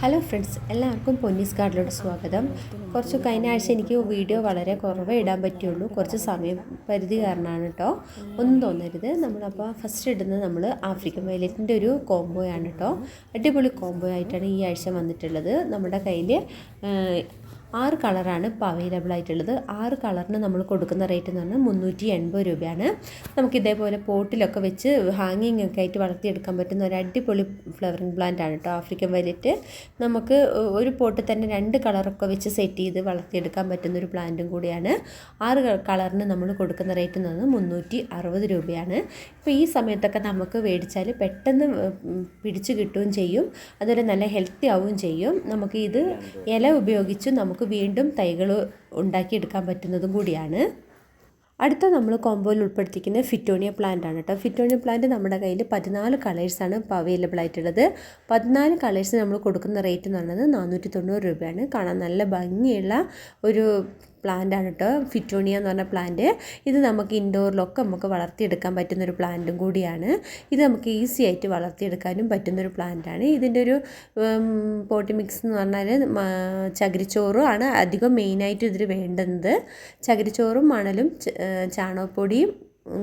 Hello friends എല്ലാവർക്കും പൊന്നീസ് ഗാർഡിലോട്ട് സ്വാഗതം. കുറച്ച് കഴിഞ്ഞ ആഴ്ച എനിക്ക് വീഡിയോ വളരെ കുറവേ ഇടാൻ പറ്റുള്ളൂ കുറച്ച് സമയം പരിധി കാരണമാണ് കേട്ടോ ഒന്നും തോന്നരുത്. നമ്മളപ്പോൾ ഫസ്റ്റ് ഇടുന്നത് നമ്മൾ ആഫ്രിക്കൻ വയലറ്റിന്റെ ഒരു കോംബോയാണ് കേട്ടോ അടിപൊളി കോംബോ ആയിട്ടാണ് ഈ ആഴ്ച വന്നിട്ടുള്ളത്. നമ്മുടെ കയ്യിൽ ആറ് കളറാണ് ഇപ്പോൾ അവൈലബിൾ ആയിട്ടുള്ളത്. ആറ് കളറിന് നമ്മൾ കൊടുക്കുന്ന റേറ്റ് എന്ന് പറഞ്ഞാൽ മുന്നൂറ്റി എൺപത് രൂപയാണ്. നമുക്ക് ഇതേപോലെ പോട്ടിലൊക്കെ വെച്ച് ഹാങ്ങിങ് ഒക്കെ ആയിട്ട് വളർത്തിയെടുക്കാൻ പറ്റുന്ന ഒരു അടിപൊളി ഫ്ലവറിങ് പ്ലാന്റ് ആണ് കേട്ടോ. ആഫ്രിക്കൻ വൈലറ്റ് നമുക്ക് ഒരു പോട്ടിൽ തന്നെ രണ്ട് കളറൊക്കെ വെച്ച് സെറ്റ് ചെയ്ത് വളർത്തിയെടുക്കാൻ പറ്റുന്ന ഒരു പ്ലാന്റും കൂടിയാണ്. ആറ് കളറിന് നമ്മൾ കൊടുക്കുന്ന റേറ്റ് എന്ന് പറഞ്ഞാൽ മുന്നൂറ്റി അറുപത് രൂപയാണ്. ഇപ്പോൾ ഈ സമയത്തൊക്കെ നമുക്ക് മേടിച്ചാൽ പെട്ടെന്ന് പിടിച്ചു കിട്ടുകയും ചെയ്യും. അതുപോലെ നല്ല ഹെൽത്തി ആവുകയും ചെയ്യും. നമുക്ക് ഇത് ഇല ഉപയോഗിച്ച് നമുക്ക് വീണ്ടും തൈകൾ ഉണ്ടാക്കിയെടുക്കാൻ പറ്റുന്നതും കൂടിയാണ്. അടുത്ത നമ്മൾ കോമ്പോയിൽ ഉൾപ്പെടുത്തിക്കുന്ന ഫിറ്റോണിയ പ്ലാന്റ് ആണ് കേട്ടോ. ഫിറ്റോണിയ പ്ലാന്റ് നമ്മുടെ കയ്യിൽ പതിനാല് കളേഴ്സാണ് ഇപ്പോൾ അവൈലബിൾ ആയിട്ടുള്ളത്. പതിനാല് കളേഴ്സ് നമ്മൾ കൊടുക്കുന്ന റേറ്റ് എന്ന് പറയുന്നത് നാനൂറ്റി തൊണ്ണൂറ് രൂപയാണ്. കാണാൻ നല്ല ഭംഗിയുള്ള ഒരു പ്ലാന്റ് ആണ് കേട്ടോ ഫിറ്റോണിയ എന്ന് പറഞ്ഞ പ്ലാന്റ് ഇത് നമുക്ക് ഇൻഡോറിലൊക്കെ നമുക്ക് വളർത്തിയെടുക്കാൻ പറ്റുന്നൊരു പ്ലാന്റും കൂടിയാണ്. ഇത് നമുക്ക് ഈസി ആയിട്ട് വളർത്തിയെടുക്കാനും പറ്റുന്നൊരു പ്ലാന്റ് ആണ്. ഇതിന്റെ ഒരു പോട്ടി മിക്സ് എന്ന് പറഞ്ഞാൽ ചകിരിച്ചോറും ആണ് അധികം മെയിനായിട്ട് ഇതിൽ വേണ്ടുന്നത്. ചകിരിച്ചോറും മണലും ചാണകപ്പൊടിയും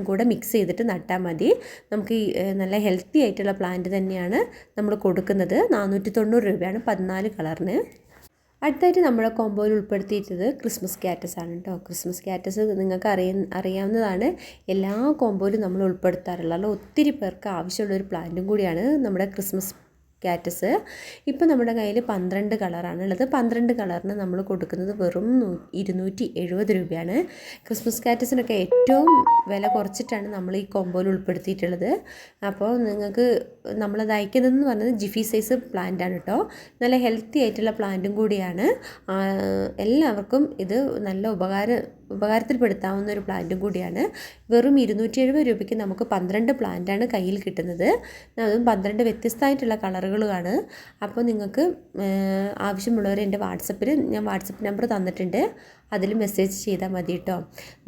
കൂടെ മിക്സ് ചെയ്തിട്ട് നട്ടാൽ മതി. നമുക്ക് നല്ല ഹെൽത്തി ആയിട്ടുള്ള പ്ലാന്റ് തന്നെയാണ് നമ്മൾ കൊടുക്കുന്നത്. നാനൂറ്റി തൊണ്ണൂറ് രൂപയാണ് പതിനാല് കളറിന് അടുത്തായിട്ട് നമ്മുടെ കോമ്പോയിൽ ഉൾപ്പെടുത്തിയിട്ടത് ക്രിസ്മസ് ക്യാറ്റസ് ആണ് കേട്ടോ ക്രിസ്മസ് ക്യാറ്റസ് നിങ്ങൾക്ക് അറിയ അറിയാവുന്നതാണ്. എല്ലാ കോമ്പോയിലും നമ്മൾ ഉൾപ്പെടുത്താറുള്ളത് ഒത്തിരി പേർക്ക് ആവശ്യമുള്ള ഒരു പ്ലാന്റും കൂടിയാണ് നമ്മുടെ ക്രിസ്മസ് കാറ്റസ് ഇപ്പോൾ നമ്മുടെ കയ്യിൽ പന്ത്രണ്ട് കളറാണ് ഉള്ളത്. പന്ത്രണ്ട് കളറിന് നമ്മൾ കൊടുക്കുന്നത് വെറും ഇരുന്നൂറ്റി എഴുപത് രൂപയാണ്. ക്രിസ്മസ് കാറ്റസിനൊക്കെ ഏറ്റവും വില കുറച്ചിട്ടാണ് നമ്മൾ ഈ കോമ്പോയിൽ ഉൾപ്പെടുത്തിയിട്ടുള്ളത്. അപ്പോൾ നിങ്ങൾക്ക് നമ്മളത് അയക്കുന്നതെന്ന് പറഞ്ഞത് ജിഫി സൈസ് പ്ലാന്റ് ആണ് കേട്ടോ. നല്ല ഹെൽത്തി ആയിട്ടുള്ള പ്ലാന്റും കൂടിയാണ്. എല്ലാവർക്കും ഇത് നല്ല ഉപകാരം ഉപകാരത്തിൽപ്പെടുത്താവുന്ന ഒരു പ്ലാന്റും കൂടിയാണ്. വെറും ഇരുന്നൂറ്റി എഴുപത് രൂപയ്ക്ക് നമുക്ക് പന്ത്രണ്ട് പ്ലാന്റാണ് കയ്യിൽ കിട്ടുന്നത്. അതും പന്ത്രണ്ട് വ്യത്യസ്തമായിട്ടുള്ള കളറുകളാണ് അപ്പോൾ നിങ്ങൾക്ക് ആവശ്യമുള്ളവർ എന്റെ വാട്സപ്പിൽ ഞാൻ വാട്സപ്പ് നമ്പർ തന്നിട്ടുണ്ട്. അതിൽ മെസ്സേജ് ചെയ്താൽ മതി കേട്ടോ.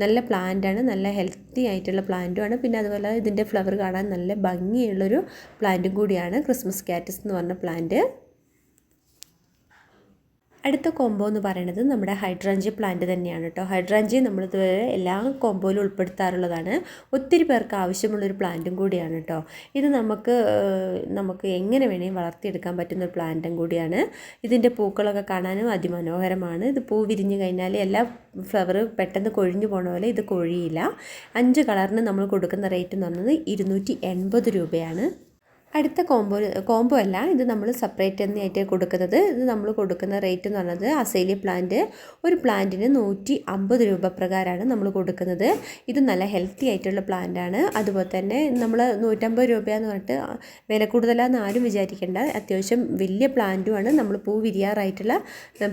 നല്ല പ്ലാന്റാണ് നല്ല ഹെൽത്തി ആയിട്ടുള്ള പ്ലാന്റുമാണ്. പിന്നെ അതുപോലെ ഇതിന്റെ ഫ്ലവർ കാണാൻ നല്ല ഭംഗിയുള്ളൊരു പ്ലാന്റും കൂടിയാണ്. ക്രിസ്മസ് കാറ്റസ് എന്ന് പറഞ്ഞ പ്ലാന്റ്. അടുത്ത കോംബോ എന്ന് പറയുന്നത് നമ്മുടെ ഹൈഡ്രാഞ്ചി പ്ലാന്റ് തന്നെയാണ് കേട്ടോ ഹൈഡ്രാഞ്ചി നമ്മളിതുവരെ എല്ലാ കോംബോയിലും ഉൾപ്പെടുത്താറുള്ളതാണ്. ഒത്തിരി പേർക്ക് ആവശ്യമുള്ളൊരു പ്ലാന്റും കൂടിയാണ് കേട്ടോ ഇത് നമുക്ക് നമുക്ക് എങ്ങനെ വേണമെങ്കിൽ വളർത്തിയെടുക്കാൻ പറ്റുന്ന ഒരു പ്ലാന്റും കൂടിയാണ്. ഇതിന്റെ പൂക്കളൊക്കെ കാണാനും അതിമനോഹരമാണ്. ഇത് പൂ വിരിഞ്ഞ് കഴിഞ്ഞാൽ എല്ലാ ഫ്ലവർ പെട്ടെന്ന് കൊഴിഞ്ഞു പോണ പോലെ ഇത് കൊഴിയില്ല. അഞ്ച് കളറിന് നമ്മൾ കൊടുക്കുന്ന റേറ്റ് എന്ന് പറയുന്നത് ഇരുന്നൂറ്റി എൺപത് രൂപയാണ്. അടുത്ത കോംബോ കോംബോ അല്ല ഇത് നമ്മൾ സെപ്പറേറ്റ് തന്നെയായിട്ട് കൊടുക്കുന്നത്. ഇത് നമ്മൾ കൊടുക്കുന്ന റേറ്റ് എന്ന് പറയുന്നത് അസേലി പ്ലാന്റ് ഒരു പ്ലാന്റിന് നൂറ്റി അമ്പത് രൂപ പ്രകാരമാണ് നമ്മൾ കൊടുക്കുന്നത്. ഇത് നല്ല ഹെൽത്തി ആയിട്ടുള്ള പ്ലാന്റാണ് അതുപോലെ തന്നെ നമ്മൾ നൂറ്റമ്പത് രൂപയെന്ന് പറഞ്ഞിട്ട് വില കൂടുതലാണെന്ന് ആരും വിചാരിക്കേണ്ട. അത്യാവശ്യം വലിയ പ്ലാന്റുമാണ് നമ്മൾ പൂ വിരിയാറായിട്ടുള്ള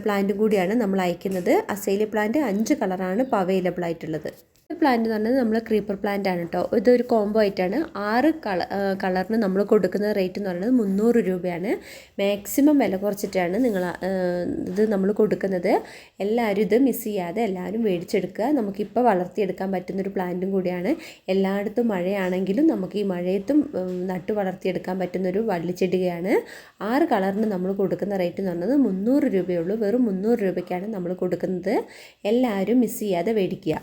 പ്ലാന്റും കൂടിയാണ് നമ്മൾ അയക്കുന്നത്. അസേലി പ്ലാന്റ് അഞ്ച് കളറാണ് ഇപ്പോൾ അവൈലബിൾ ആയിട്ടുള്ളത്. പ്ലാന്റ് എന്ന് പറഞ്ഞാൽ നമ്മൾ ക്രീപ്പർ പ്ലാന്റ് ആണ് കേട്ടോ ഇതൊരു കോംബോ ആയിട്ടാണ്. ആറ് കള കളറിന് നമ്മൾ കൊടുക്കുന്ന റേറ്റ് എന്ന് പറയുന്നത് മുന്നൂറ് രൂപയാണ്. മാക്സിമം വില കുറച്ചിട്ടാണ് നിങ്ങൾ ഇത് നമ്മൾ കൊടുക്കുന്നത്. എല്ലാവരും ഇത് മിസ് ചെയ്യാതെ എല്ലാവരും മേടിച്ചെടുക്കുക. നമുക്കിപ്പോൾ വളർത്തിയെടുക്കാൻ പറ്റുന്നൊരു പ്ലാന്റും കൂടിയാണ്. എല്ലായിടത്തും മഴയാണെങ്കിലും നമുക്ക് ഈ മഴയത്തും നട്ടു വളർത്തിയെടുക്കാൻ പറ്റുന്നൊരു വള്ളിച്ചെടികയാണ് ആറ് കളറിന് നമ്മൾ കൊടുക്കുന്ന റേറ്റ് എന്ന് പറയുന്നത് മുന്നൂറ് രൂപയുള്ളൂ വെറും മുന്നൂറ് രൂപയ്ക്കാണ് നമ്മൾ കൊടുക്കുന്നത്. എല്ലാവരും മിസ് ചെയ്യാതെ മേടിക്കുക.